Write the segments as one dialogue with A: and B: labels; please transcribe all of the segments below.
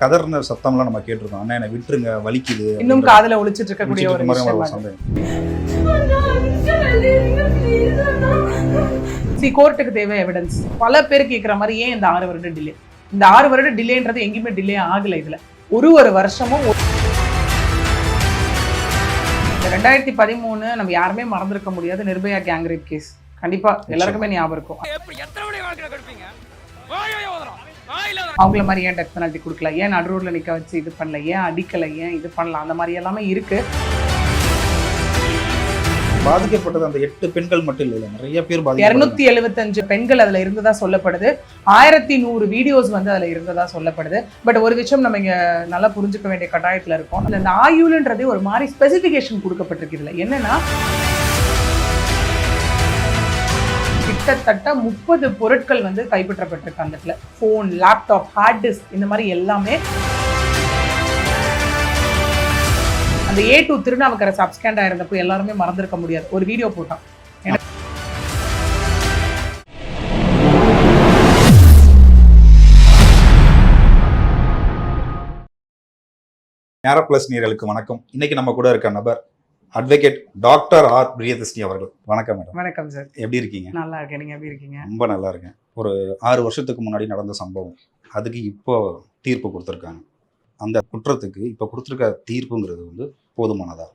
A: கதர்ன சத்தம்லாம் நம்ம கேட்டிருக்கோம். அண்ணா என்னை விட்டுருங்க வலிக்குது
B: இன்னும் காதுல ஒழிச்சிட்டு இருக்கக்கூடிய ஒரு.
A: சந்தேகம்.
B: சி கோர்ட்டுக்கு தேவை எவிடன்ஸ் பல பேர் கேட்குற மாதிரி ஏன் இந்த ஆறு வருட டிலே இந்த ஆறு வருட டிலேன்றது எங்கேயுமே டிலே ஆகல இதுல. ஒரு ஒரு வருஷமும் ரெண்டாயிரத்தி பதிமூணு நம்ம யாருமே மறந்திருக்க முடியாத. நிர்பயா கேங் ரேப் கேஸ் கண்டிப்பா எல்லாருக்குமே ஞாபகம் இருக்கும். அவங்கள மாதிரி ஏன் டெத் பெனால்ட்டி கொடுக்கல? ஏன் நடுரோட்ல நிக்க வச்சு இது பண்ணல? ஏன் அடிக்கல? ஏன் இது பண்ணலாம் அந்த மாதிரி எல்லாமே இருக்கு.
A: பாதிக்கப்பட்டது அந்த எட்டு பெண்கள் மட்டும் இல்லை நிறைய பேர்
B: இருநூத்தி எழுபத்தஞ்சு பெண்கள் அதுல இருந்ததா சொல்லப்படுது. ஆயிரத்தி நூறு வீடியோஸ் வந்து அதுல இருந்ததா சொல்லப்படுது. பட் ஒரு விஷயம் நம்ம இங்க நல்லா புரிஞ்சுக்க வேண்டிய கட்டாயத்துல இருக்கோம். அந்த ஆயுள்ன்றதே ஒரு மாதிரி ஸ்பெசிபிகேஷன் கொடுக்கப்பட்டிருக்கு இதுல என்னன்னா கிட்டத்தட்ட முப்பது பொருட்கள் வந்து கைப்பற்றப்பட்டிருக்கு அந்த இடத்துல. ஃபோன் லேப்டாப் ஹார்ட் டிஸ்க் இந்த மாதிரி எல்லாமே. அந்த ஏ டூ திருநாவுக்கரை சப்ஸ்கேண்ட் ஆயிருந்தப்போ எல்லாருமே மறந்திருக்க முடியாது. ஒரு வீடியோ போட்டான்.
A: நேர பிளஸ் நீர்களுக்கு வணக்கம். இன்னைக்கு நம்ம கூட இருக்க நபர் அட்வொகேட் டாக்டர் ஆர் பிரியதர்ஷினி அவர்கள். வணக்கம் மேடம்.
B: வணக்கம் சார்.
A: எப்படி இருக்கீங்க?
B: நல்லா இருக்கேன். நீங்க எப்படி இருக்கீங்க?
A: ரொம்ப நல்லா இருக்கேன். ஒரு ஆறு வருஷத்துக்கு முன்னாடி நடந்த சம்பவம். அதுக்கு இப்போ தீர்ப்பு கொடுத்துருக்காங்க. அந்த குற்றத்துக்கு இப்போ கொடுத்துருக்க தீர்ப்புங்கிறது வந்து போதுமானதா?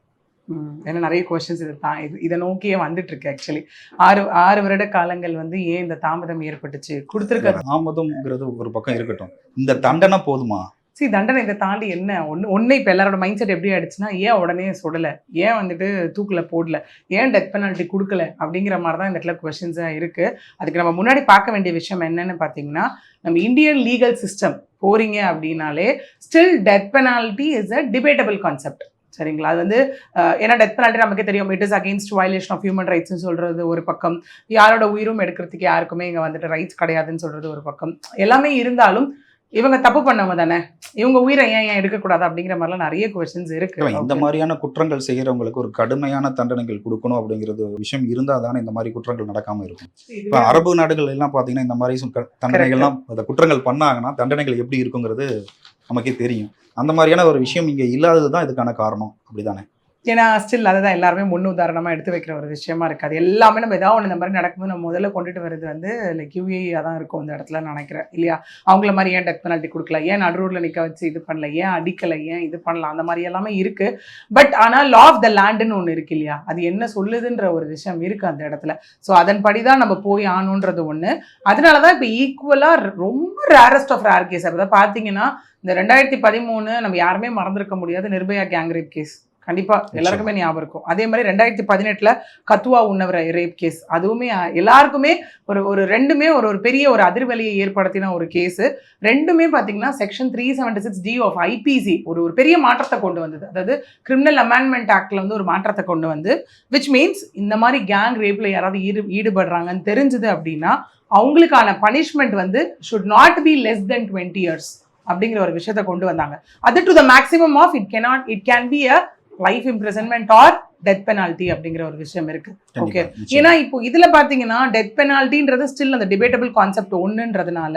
B: ஏன்னா நிறைய கொஸ்டின்ஸ் இது தான் இது இதை நோக்கியே வந்துட்டு இருக்கு ஆக்சுவலி ஆறு ஆறு வருட காலங்கள் வந்து ஏன் இந்த தாமதம் ஏற்பட்டுச்சு? கொடுத்துருக்க
A: தாமதம்ங்கிறது ஒரு பக்கம் இருக்கட்டும். இந்த தண்டனை போதுமா?
B: சி தண்டனை இதை தாண்டி என்ன? ஒன்று ஒன்று இப்போ எல்லாரோட மைண்ட் செட் எப்படி ஆயிடுச்சுன்னா ஏன் உடனே சுடலை? ஏன் வந்துட்டு தூக்கில் போடல? ஏன் டெத் பெனால்ட்டி கொடுக்கல? அப்படிங்கிற மாதிரி தான் இந்த இடத்துல கொஷின்ஸாக இருக்குது அதுக்கு நம்ம முன்னாடி பார்க்க வேண்டிய விஷயம் என்னன்னு பார்த்தீங்கன்னா நம்ம இந்தியன் லீகல் சிஸ்டம் போறீங்க அப்படின்னாலே still death penalty is a debatable concept சரிங்களா? அது வந்து ஏன்னா டெத் பெனால்ட்டி நமக்கே தெரியும். It is against violation of human ரைட்ஸ்னு சொல்கிறது ஒரு பக்கம். யாரோட உயிரும் எடுக்கிறதுக்கு யாருக்குமே இங்கே வந்துட்டு ரைட்ஸ் கிடையாதுன்னு சொல்கிறது ஒரு பக்கம். எல்லாமே இருந்தாலும் இவங்க தப்பு பண்ணவங்க தானே? இவங்க உயிரை ஏன் ஏன் எடுக்கக்கூடாது அப்படிங்கிற மாதிரிலாம் நிறைய கொஸ்டின்ஸ் இருக்கு.
A: இந்த மாதிரியான குற்றங்கள் செய்யறவங்களுக்கு ஒரு கடுமையான தண்டனைகள் கொடுக்கணும் அப்படிங்கிறது விஷயம் இருந்தா தானே இந்த மாதிரி குற்றங்கள் நடக்காம இருக்கும். இப்ப அரபு நாடுகள் எல்லாம் பாத்தீங்கன்னா இந்த மாதிரி தண்டனைகள்லாம் அந்த குற்றங்கள் பண்ணாங்கன்னா தண்டனைகள் எப்படி இருக்குங்கிறது நமக்கே தெரியும். அந்த மாதிரியான ஒரு விஷயம் இங்க இல்லாதது தான் இதுக்கான காரணம். அப்படிதானே?
B: ஏன்னா ஸ்டில் அதை தான் எல்லாருமே முன் உதாரணமாக எடுத்து வைக்கிற ஒரு விஷயமா இருக்குது அது எல்லாமே நம்ம ஏதாவது ஒன்று இந்த மாதிரி நடக்கும்போது நம்ம முதல்ல கொண்டுட்டு வர்றது வந்து லைக் யூஏஆ தான் இருக்கும் அந்த இடத்துல நினைக்கிறேன். இல்லையா? அவங்கள மாதிரி ஏன் டெத் பெனால்ட்டி கொடுக்கல? ஏன் நடுரூரில் நிற்க வச்சு இது பண்ணல? ஏன் அடிக்கலை? ஏன் இது பண்ணலாம் அந்த மாதிரி எல்லாமே இருக்குது பட் ஆனால் லா ஆஃப் த லேண்டுன்னு ஒன்று இருக்கு இல்லையா? அது என்ன சொல்லுதுன்ற ஒரு விஷயம் இருக்குது அந்த இடத்துல. ஸோ அதன்படி தான் நம்ம போய் ஆகணுன்றது ஒன்று அதனால தான் இப்போ ஈக்குவலாக ரொம்ப ரேரஸ்ட் ஆஃப் ரேர் கேஸ் அப்போ பார்த்தீங்கன்னா இந்த ரெண்டாயிரத்தி பதிமூணு நம்ம யாருமே மறந்துருக்க முடியாது நிர்பயா கேங்ரேப் கேஸ் கண்டிப்பா எல்லாருக்குமே ஞாபகம் இருக்கும். அதே மாதிரி ரெண்டாயிரத்தி பதினெட்டுல கத்துவா உண்ணவர ரேப் கேஸ் அதுவுமே எல்லாருக்குமே ஒரு ஒரு ரெண்டுமே ஒரு ஒரு பெரிய ஒரு அதிர்வலியை ஏற்படுத்தின ஒரு கேஸ் ரெண்டுமே பாத்தீங்கன்னா section three seventy six D of IPC ஒரு ஒரு பெரிய மாற்றத்தை கொண்டு வந்தது. அதாவது கிரிமினல் அமெண்ட்மெண்ட் ஆக்ட்ல வந்து ஒரு மாற்றத்தை கொண்டு வந்து விச் மீன்ஸ் இந்த மாதிரி கேங் ரேப்ல யாராவது ஈடு ஈடுபடுறாங்கன்னு தெரிஞ்சது அப்படின்னா அவங்களுக்கான பனிஷ்மெண்ட் வந்து should not be less than twenty years அப்படிங்கிற ஒரு விஷயத்தை கொண்டு வந்தாங்க. அது to the maximum of it cannot it can be a life imprisonment or death penalty அப்படிங்கிற ஒரு விஷயம் இருக்கு. ஓகே. ஏன்னா இப்போ இதுல பாத்தீங்கன்னா டெத் பெனால்ட்டின்றது ஸ்டில் அந்த டிபேட்டபிள் கான்செப்ட் ஒண்ணுன்றதுனால.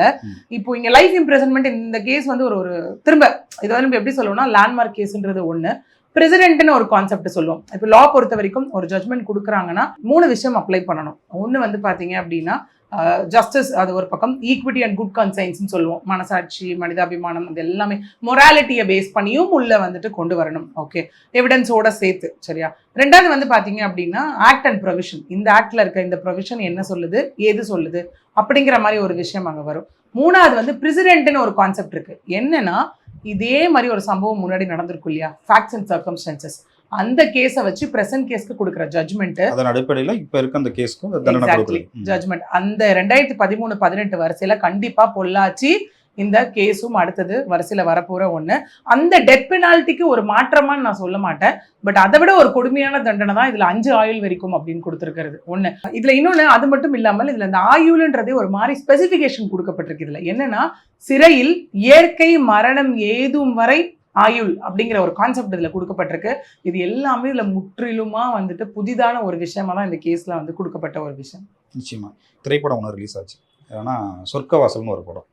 B: இப்போ இங்க லைஃப் இம்ப்ரெசன்மெண்ட் இந்த கேஸ் வந்து ஒரு ஒரு திரும்ப இது வந்து எப்படி சொல்லுவோம்னா லேண்ட்மார்க் கேஸ்ன்றது ஒண்ணு. பிரசிடென்ட்னு ஒரு கான்செப்ட் சொல்லுவோம். இப்போ லா பொறுத்த வரைக்கும் ஒரு ஜட்மெண்ட் கொடுக்குறாங்கன்னா மூணு விஷயம் அப்ளை பண்ணணும். ஒன்று வந்து பாத்தீங்க அப்படின்னா ஜஸ்டிஸ் அது ஒரு பக்கம் ஈக்விட்டி அண்ட் குட் கன்சைன்ஸ்னு சொல்லுவோம். மனசாட்சி மனிதாபிமானம் அது எல்லாமே மொராலிட்டியை பேஸ் பண்ணியும் உள்ள வந்துட்டு கொண்டு வரணும். ஓகே எவிடன்ஸோட சேர்த்து சரியா? ரெண்டாவது வந்து பாத்தீங்க அப்படின்னா ஆக்ட் அண்ட் ப்ரொவிஷன் இந்த ஆக்ட்ல இருக்க இந்த ப்ரொவிஷன் என்ன சொல்லுது? ஏது சொல்லுது? அப்படிங்கிற மாதிரி ஒரு விஷயம் அங்க வரும். மூணாவது வந்து பிரசிடென்ட்னு ஒரு கான்செப்ட் இருக்கு. என்னன்னா இதே மாதிரி ஒரு சம்பவம் முன்னாடி நடந்திருக்கும் இல்லையா? ஃபேக்ட்ஸ் அண்ட் சர்க்கம்ஸ்டான்சஸ் அந்த கேஸை வச்சு பிரசன்ட் கேஸ்க்கு கொடுக்குற ஜட்மெண்ட்
A: அதன் அடிப்படையில இப்ப இருக்க அந்த கேஸ்க்கும் தண்டனை.
B: ஜட்மெண்ட் அந்த ரெண்டாயிரத்தி பதிமூணு பதினெட்டு வரிசையில கண்டிப்பா பொள்ளாச்சி இந்த கேஸும் அடுத்தது வரிசையில வரப்போற ஒண்ணு. அந்த டெத் பெனால்ட்டிக்கு ஒரு மாற்றமான்னு நான் சொல்ல மாட்டேன். பட் அதை விட ஒரு கொடுமையான தண்டனை தான் இதுல அஞ்சு ஆயுள் வரைக்கும் அப்படின்னு கொடுத்துருக்கிறது. ஒண்ணு. இதுல இன்னொன்னு அது மட்டும் இல்லாமல் இதுல இந்த ஆயுள்ன்றதே ஒரு மாதிரி ஸ்பெசிபிகேஷன் கொடுக்கப்பட்டிருக்கு இதுல. என்னன்னா சிறையில் இயற்கை மரணம் ஏதும் வரை ஆயுள் அப்படிங்கிற ஒரு கான்செப்ட் இதில் கொடுக்கப்பட்டிருக்கு. இது எல்லாமே இதில் முற்றிலுமாக வந்துட்டு புதிதான ஒரு விஷயமா தான் இந்த கேஸில் வந்து கொடுக்கப்பட்ட ஒரு விஷயம்.
A: நிச்சயமாக திரைப்படம் ஒன்று ரிலீஸ் ஆச்சு. ஏன்னா சொர்க்கவாசல்னு ஒரு படம்.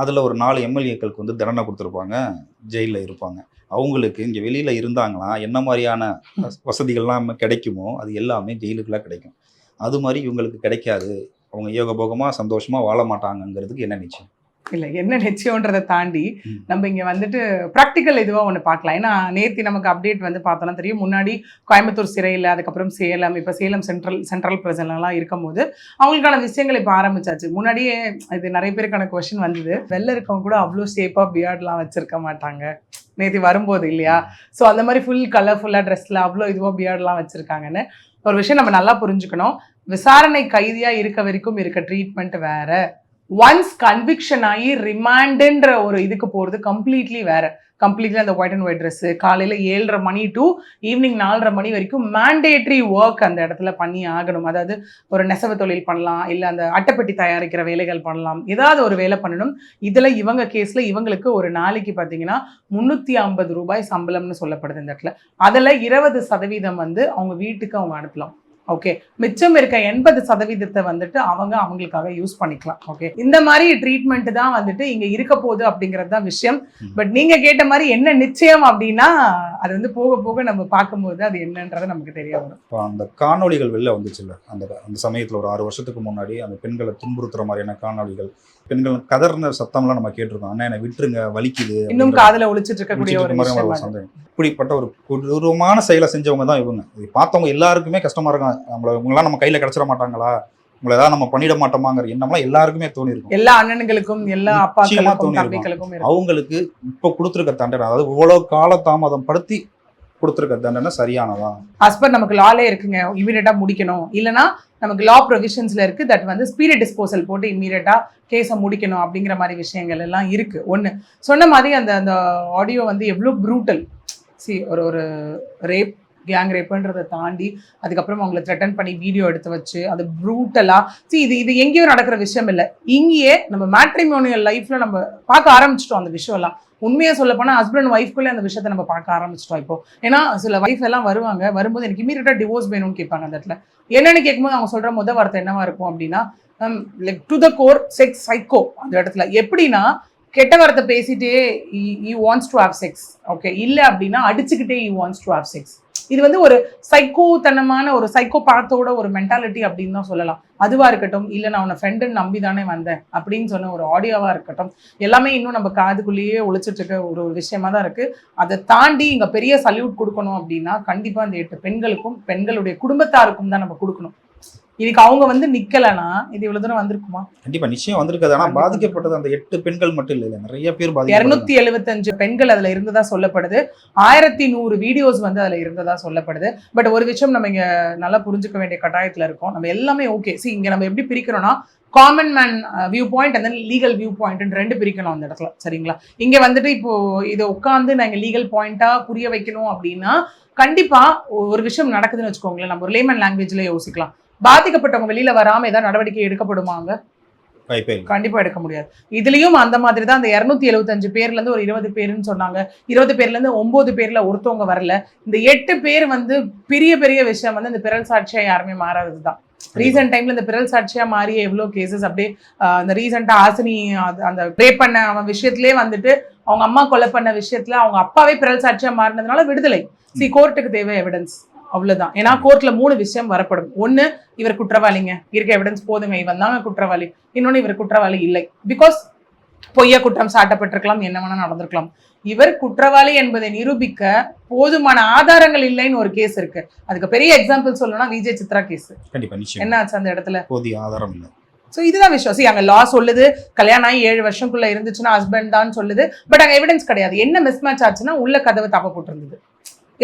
A: அதில் ஒரு நாலு எம்எல்ஏக்களுக்கு வந்து தண்டனை கொடுத்துருப்பாங்க. ஜெயிலில் இருப்பாங்க. அவங்களுக்கு இங்கே வெளியில் இருந்தாங்களா என்ன மாதிரியான வசதிகள்லாம் கிடைக்குமோ அது எல்லாமே ஜெயிலுக்குலாம் கிடைக்கும். அது மாதிரி இவங்களுக்கு கிடைக்காது. அவங்க யோகபோகமாக சந்தோஷமாக வாழ மாட்டாங்கங்கிறதுக்கு என்ன நிச்சயம்?
B: இல்ல. என்ன நிச்சயம்ன்றதை தாண்டி. நம்ம இங்க வந்துட்டு ப்ராக்டிக்கல் இதுவா ஒண்ணு பார்க்கலாம். ஏன்னா நேத்தி நமக்கு அப்டேட் வந்து பார்த்தோம்னா தெரியும். முன்னாடி கோயம்புத்தூர் சிறையில் அதுக்கப்புறம் சேலம் இப்ப சேலம் சென்ட்ரல் சென்ட்ரல் பிரசன்லாம் இருக்கும்போது அவங்களுக்கான விஷயங்கள் இப்ப ஆரம்பிச்சாச்சு. முன்னாடியே இது நிறைய பேருக்கான கொஸ்டின் வந்தது. வெளில இருக்கவங்க கூட அவ்வளோ ஷேப்பா பியர்ட்லாம் வச்சிருக்க மாட்டாங்க. நேத்தி வரும்போது இல்லையா? ஸோ அந்த மாதிரி ஃபுல் கலர்ஃபுல்லாக ட்ரெஸ்ல அவ்வளோ இதுவாக பியர்ட்லாம் வச்சிருக்காங்கன்னு ஒரு விஷயம் நம்ம நல்லா புரிஞ்சுக்கணும். விசாரணை கைதியா இருக்க வரைக்கும் இருக்க ட்ரீட்மெண்ட் வேற. ஒன்ஸ் கன்விக்ஷன் ஆகி ரிமாண்டுன்ற ஒரு இதுக்கு போகிறது கம்ப்ளீட்லி வேற. கம்ப்ளீட்லி அந்த ஒயிட் அண்ட் ஒயிட் ட்ரெஸ்ஸு காலையில் ஏழரை மணி டு ஈவினிங் நாலரை மணி வரைக்கும் மேண்டேட்ரி ஒர்க் அந்த இடத்துல பண்ணி ஆகணும். அதாவது ஒரு நெசவு தொழில் பண்ணலாம் இல்லை அந்த அட்டைப்பெட்டி தயாரிக்கிற வேலைகள் பண்ணலாம். ஏதாவது ஒரு வேலை பண்ணணும். இதில் இவங்க கேஸில் இவங்களுக்கு ஒரு நாளைக்கு பார்த்தீங்கன்னா முந்நூற்றி ஐம்பது ரூபாய் சம்பளம்னு சொல்லப்படுது இந்த இடத்துல. அதில் இருபது சதவீதம் வந்து அவங்க வீட்டுக்கு அவங்க அனுப்பலாம். ஓகே மிச்சம் இருக்க எண்பது சதவீதத்தை வந்துட்டு அவங்க அவங்களுக்காக யூஸ் பண்ணிக்கலாம். ஓகே இந்த மாதிரி ட்ரீட்மெண்ட் தான் வந்துட்டு இங்க இருக்க போகுது அப்படிங்கிறது தான் விஷயம். பட் நீங்க கேட்ட மாதிரி என்ன நிச்சயம் அப்படின்னா அது வந்து போக போக நம்ம பார்க்கும்போது அது என்னன்றது நமக்கு தெரிய வரும்.
A: இப்போ அந்த காணொளிகள் வெளில வந்துச்சுல்ல. அந்த அந்த சமயத்தில் ஒரு ஆறு வருஷத்துக்கு முன்னாடி அந்த பெண்களை துன்புறுத்துற மாதிரியான காணொளிகள் பெண்கள் கதர்ன சத்தம்லாம் நம்ம கேட்டிருக்கோம். அண்ணா என்னை விட்டுருங்க வலிக்குது
B: இன்னும் காதுல ஒழிச்சிட்டு இருக்கக்கூடிய ஒரு.
A: சந்தேகம். இப்படிப்பட்ட ஒரு கொடூரமான செயலை செஞ்சவங்க தான் இவங்க. இது பார்த்தவங்க எல்லாருக்குமே கஷ்டமா இருக்கும். அவங்கள இவங்களாம் நம்ம கையில கிடைச்சிட மாட்டாங்களா? உங்களை ஏதாவது நம்ம பண்ணிட மாட்டோமாங்கிற எண்ணம்லாம் எல்லாருக்குமே தோணி இருக்கும்
B: எல்லா அண்ணனுங்களுக்கும் எல்லா அப்பாக்களுக்கும்
A: அவங்களுக்கு இப்போ கொடுத்துருக்க தண்டனை அதாவது இவ்வளவு கால தாமதம் படுத்தி கொடுத்துருக்க தண்டனை சரியானதா?
B: ஹஸ்பண்ட் நமக்கு லாலே இருக்குங்க. இமீடியட்டா முடிக்கணும். இல்லனா நமக்கு லா ப்ரொவிஷன்ஸில் இருக்குது தட் வந்து ஸ்பீட் டிஸ்போசல் போட்டு இம்மீடியட்டாக கேஸை முடிக்கணும் அப்படிங்கிற மாதிரி விஷயங்கள் எல்லாம் இருக்குது ஒன்று சொன்ன மாதிரி அந்த அந்த ஆடியோ வந்து எவ்வளோ ப்ரூட்டல் சி ஒரு ஒரு ரேப் கேங் ரேப்புன்றதை தாண்டி அதுக்கப்புறம் அவங்களை த்ரெட்டன் பண்ணி வீடியோ எடுத்து வச்சு அது ப்ரூட்டலாக சி இது இது எங்கேயோ நடக்கிற விஷயம் இல்லை. இங்கேயே நம்ம மேட்ரிமோனியல் லைஃப்பில் நம்ம பார்க்க ஆரம்பிச்சிட்டோம் அந்த விஷயம்லாம் உண்மையாக சொல்ல போனால் ஹஸ்பண்ட் ஒய்ஃப்குள்ளே அந்த விஷயத்தை நம்ம பார்க்க ஆரம்பிச்சிட்டோம் இப்போ. ஏன்னா சில ஒய்ஃப் எல்லாம் வருவாங்க வரும்போது எனக்கு இமீடியட்டாக டிவோர்ஸ் வேணும்னு கேட்பாங்க அந்த இடத்துல. என்னன்னு கேட்கும்போது அவங்க சொல்கிற முத வார்த்தை என்னவா இருக்கும் அப்படின்னா like to the core sex psycho அந்த இடத்துல. எப்படின்னா கெட்ட வார்த்தை பேசிட்டே you wants to have sex okay இல்லை அப்படின்னா அடிச்சுக்கிட்டே you wants to have sex இது வந்து ஒரு சைக்கோத்தனமான ஒரு சைக்கோ பாத்தோட ஒரு மென்டாலிட்டி அப்படின்னு தான் சொல்லலாம். அதுவாக இருக்கட்டும் இல்லை நான் உன்னை ஃப்ரெண்டுன்னு நம்பி தானே வந்தேன் அப்படின்னு சொன்ன ஒரு ஆடியோவாக இருக்கட்டும் எல்லாமே இன்னும் நம்ம காதுக்குள்ளேயே ஒழிச்சிட்டு இருக்க ஒரு ஒரு விஷயமா தான் இருக்கு. அதை தாண்டி இங்கே பெரிய சல்யூட் கொடுக்கணும் அப்படின்னா கண்டிப்பாக அந்த எட்டு பெண்களுக்கும் பெண்களுடைய குடும்பத்தாருக்கும் தான் நம்ம கொடுக்கணும். இன்னைக்கு அவங்க வந்து நிக்கலைன்னா இது இவ்வளவு தூரம் வந்திருக்குமா?
A: கண்டிப்பா நிச்சயம் வந்திருக்காது. ஆனா. பாதிக்கப்பட்டது அந்த எட்டு பெண்கள் மட்டும் இல்ல நிறைய பேர்
B: இருநூத்தி எழுபத்தஞ்சு பெண்கள் அதுல இருந்ததா சொல்லப்படுது. ஆயிரத்தி நூறு வீடியோஸ் வந்து அதுல இருந்ததா சொல்லப்படுது. பட் ஒரு விஷயம் நம்ம இங்க நல்லா புரிஞ்சுக்க வேண்டிய கட்டாயத்துல இருக்கோம். நம்ம எல்லாமே ஓகே see இங்க நம்ம எப்படி பிரிக்கிறோம்னா common man view point and legal view point ரெண்டு பிரிக்கணும் அந்த இடத்துல. சரிங்களா? இங்க வந்துட்டு இப்போ இதை உட்காந்து நாங்க லீகல் பாயிண்டா புரிய வைக்கணும் அப்படின்னா கண்டிப்பா ஒரு விஷயம் நடக்குதுன்னு வச்சுக்கோங்களேன். நம்ம ஒரு லேமன் லாங்குவேஜ்ல யோசிக்கலாம். பாதிக்கப்பட்டவங்க வெளியில வராம ஏதாவது நடவடிக்கை எடுக்கப்படுமாங்க? கண்டிப்பா எடுக்க முடியாது. இதுலயும் அந்த மாதிரி தான் அந்த இருநூத்தி எழுபத்தஞ்சு பேர்ல இருந்து ஒரு இருபது பேருன்னு சொன்னாங்க. இருபது பேர்ல இருந்து ஒன்பது பேர்ல ஒருத்தவங்க வரல. இந்த எட்டு பேர் வந்து பெரிய பெரிய விஷயம் வந்து இந்த பிறல் சாட்சியா யாருமே மாறாதது தான் ரீசெண்ட் டைம்ல இந்த பிறல் சாட்சியா மாறிய எவ்வளோ கேசஸ் அப்படியே அந்த ரீசெண்டா ஆசினி அந்த ரேப் பண்ண அவன் விஷயத்திலே வந்துட்டு அவங்க அம்மா கொலை பண்ண விஷயத்துல அவங்க அப்பாவே பிறல் சாட்சியா மாறினதுனால விடுதலை. சி கோர்ட்டுக்கு தேவை எவிடன்ஸ் அவ்வளவுதான். ஏன்னா கோர்ட்ல மூணு விஷயம் வரப்படும். ஒண்ணு இவர் குற்றவாளிங்க. இருக்க எவிடன்ஸ் போதுங்க. இவன் தாங்க குற்றவாளி. இன்னொன்னு இவர் குற்றவாளி இல்லை. பிகாஸ் பொய்ய குற்றம் சாட்டப்பட்டிருக்கலாம் என்ன வேணா நடந்திருக்கலாம். இவர் குற்றவாளி என்பதை நிரூபிக்க போதுமான ஆதாரங்கள் இல்லைன்னு ஒரு கேஸ் இருக்கு. அதுக்கு பெரிய எக்ஸாம்பிள் சொல்லணும்னா விஜய் சித்ரா கேஸ் என்ன ஆச்சு அந்த இடத்துல?
A: போதிய ஆதாரம் இல்லை.
B: ஸோ இதுதான் விஷயம். See, அங்க லா சொல்லுது கல்யாணம் ஆகி ஏழு வருஷம்குள்ள இருந்துச்சுன்னா ஹஸ்பண்ட் தான் சொல்லுது. பட் அங்க எவிடன்ஸ் கிடையாது. என்ன மிஸ் மேட்ச் ஆச்சுன்னா உள்ள கதவு தப்ப போட்டிருந்தது.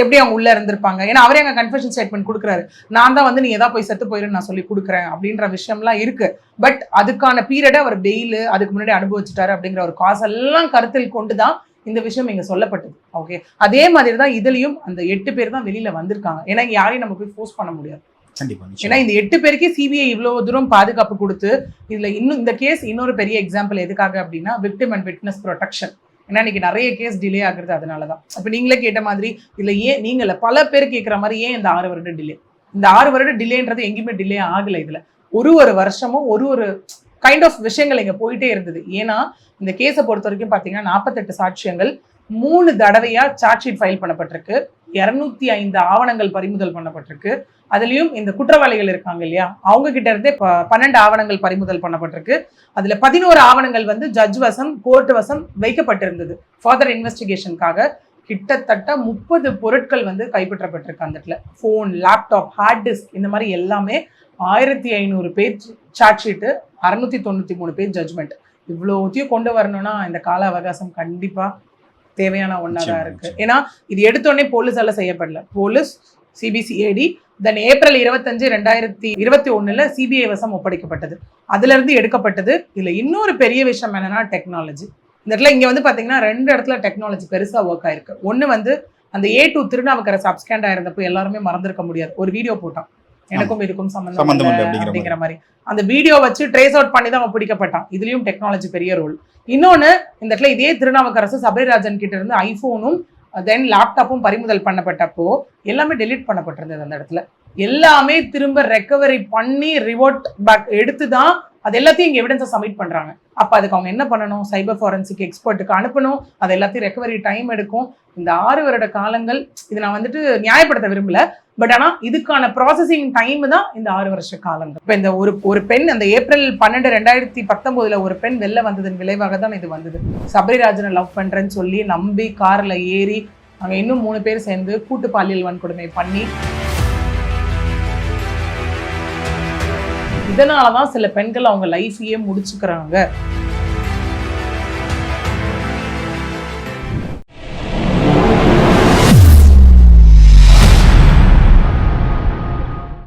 B: எப்படி அவங்க உள்ள இருந்திருப்பாங்க? ஏன்னா அவரே அங்க கன்ஃபெஷன் ஸ்டேட்மெண்ட் கொடுக்குறாரு. நான் தான் வந்து நீ எதா போய் செத்து போயிருன்னு நான் சொல்லி கொடுக்குறேன் அப்படின்ற விஷயம்லாம் இருக்கு. பட் அதுக்கான பீரியடை அவர் பெயில் அதுக்கு முன்னாடி அனுபவிச்சுட்டாரு அப்படிங்கிற ஒரு காசு எல்லாம் கருத்தில் கொண்டு தான் இந்த விஷயம் இங்க சொல்லப்பட்டது. ஓகே அதே மாதிரி தான் இதுலயும் அந்த எட்டு பேர் தான் வெளியில வந்திருக்காங்க. ஏன்னா யாரையும் நம்ம போய் ஃபோர்ஸ் பண்ண முடியாது.
A: கண்டிப்பா
B: ஏன்னா இந்த எட்டு பேருக்கே சிபிஐ இவ்வளவு தூரம் பாதுகாப்பு கொடுத்து இதுல இன்னும் இந்த கேஸ் இன்னொரு பெரிய எக்ஸாம்பிள் எதுக்காக அப்படின்னா விக்டிம் அண்ட் விட்னஸ் ப்ரொடெக்ஷன் ஏன்னா இன்னைக்கு நிறைய கேஸ் டிலே ஆகுறது அதனால தான் இப்போ நீங்களே கேட்ட மாதிரி இதுல ஏன் நீங்கள பல பேர் கேட்குற மாதிரி ஏன் இந்த ஆறு வருடம் டிலே இந்த ஆறு வருடம் டிலேன்றது எங்கேயுமே டிலே ஆகலை இதுல. ஒரு ஒரு வருஷமும் ஒரு ஒரு கைண்ட் ஆஃப் விஷயங்கள் இங்க போயிட்டே இருந்தது. ஏன்னா இந்த கேஸை பொறுத்த வரைக்கும் பாத்தீங்கன்னா நாற்பத்தெட்டு சாட்சியங்கள் மூணு தடவையா சார்ஜ் ஷீட் ஃபைல் பண்ணப்பட்டிருக்கு. இரநூத்தி ஐந்து ஆவணங்கள் பறிமுதல் பண்ணப்பட்டிருக்கு. அதுலயும் இந்த குற்றவாளிகள் இருக்காங்க இல்லையா? அவங்க கிட்ட இருந்தே பன்னெண்டு ஆவணங்கள் பறிமுதல் பண்ணப்பட்டிருக்கு. அதுல பதினோரு ஆவணங்கள் வந்து ஜட்ஜ் வசம் கோர்ட் வசம் வைக்கப்பட்டிருந்தது. ஃபர்தர் இன்வெஸ்டிகேஷனுக்காக கிட்டத்தட்ட முப்பது பொருட்கள் வந்து கைப்பற்றப்பட்டிருக்கு அந்த இடத்துல. ஃபோன் லேப்டாப் ஹார்ட் டிஸ்க் இந்த மாதிரி எல்லாமே ஆயிரத்தி ஐநூறு பேஜ் சார்ஜ் ஷீட்டு அறுநூத்தி தொண்ணூத்தி மூணு பேஜ் ஜட்ஜ்மெண்ட் இவ்வளோத்தையும் கொண்டு வரணும்னா இந்த கால அவகாசம் கண்டிப்பா தேவையான ஒன்றா தான் இருக்கு. ஏன்னா இது எடுத்தோடனே போலீஸால செய்யப்படல. போலீஸ் சிபிசிஐடி தென் ஏப்ரல் இருபத்தஞ்சு ரெண்டாயிரத்தி இருபத்தி ஒண்ணுல சிபிஐ வசம் ஒப்படைக்கப்பட்டது. அதுல இருந்து எடுக்கப்பட்டது. இதுல இன்னொரு பெரிய விஷயம் என்னன்னா டெக்னாலஜி இந்த இடத்துல இங்க வந்து பாத்தீங்கன்னா ரெண்டு இடத்துல டெக்னாலஜி பெருசா ஒர்க் ஆயிருக்கு. ஒண்ணு வந்து அந்த ஏ டூ திருநாவுக்கர சப்ஸ்கேண்ட் ஆயிருந்தப்போ எல்லாருமே மறந்திருக்க முடியாது. ஒரு வீடியோ போட்டான். எனக்கும் இதுக்கும் சம்பந்தம்
A: அப்படிங்கிற
B: மாதிரி. அந்த வீடியோ வச்சு ட்ரேஸ் அவுட் பண்ணி தான் அவன் பிடிக்கப்பட்டான். இதுலயும் டெக்னாலஜி பெரிய ரோல் இன்னொன்னு இந்த இடத்துல இதே திருநாவுக்கரசு சபரிராஜன் கிட்ட இருந்து ஐபோனும் தென் லேப்டாப்பும் பறிமுதல் பண்ணப்பட்டப்போ எல்லாமே டெலீட் பண்ணப்பட்டிருந்தது அந்த இடத்துல. எல்லாமே திரும்ப ரெக்கவரி பண்ணி ரிவோர்ட் பேக் எடுத்து தான் அது எல்லாத்தையும் இங்கே எவிடன்ஸை சப்மிட் பண்ணுறாங்க அப்போ அதுக்கு அவங்க என்ன பண்ணணும்? சைபர் ஃபாரன்சிக் எக்ஸ்பர்ட்டுக்கு அனுப்பணும். அது எல்லாத்தையும் ரெக்கவரி டைம் எடுக்கும். இந்த ஆறு வருட காலங்கள் இது நான் வந்துட்டு நியாயப்படுத்த விரும்பல. பட் ஆனால் இதுக்கான ப்ராசஸிங் டைம் தான் இந்த ஆறு வருஷ காலங்கள். இப்போ இந்த ஒரு ஒரு பெண் அந்த ஏப்ரல் பன்னெண்டு ரெண்டாயிரத்தி பத்தொம்போதில் ஒரு பெண் வெளில வந்ததன் விளைவாக தான் இது வந்தது. சபரிராஜனை லவ் பண்ணுறேன்னு சொல்லி நம்பி காரில் ஏறி அங்கே இன்னும் மூணு பேர் சேர்ந்து கூட்டு பாலியல் வன்கொடுமை பண்ணி இதனாலதான் சில பெண்கள் அவங்க லைஃபையே முடிச்சுக்கிறாங்க.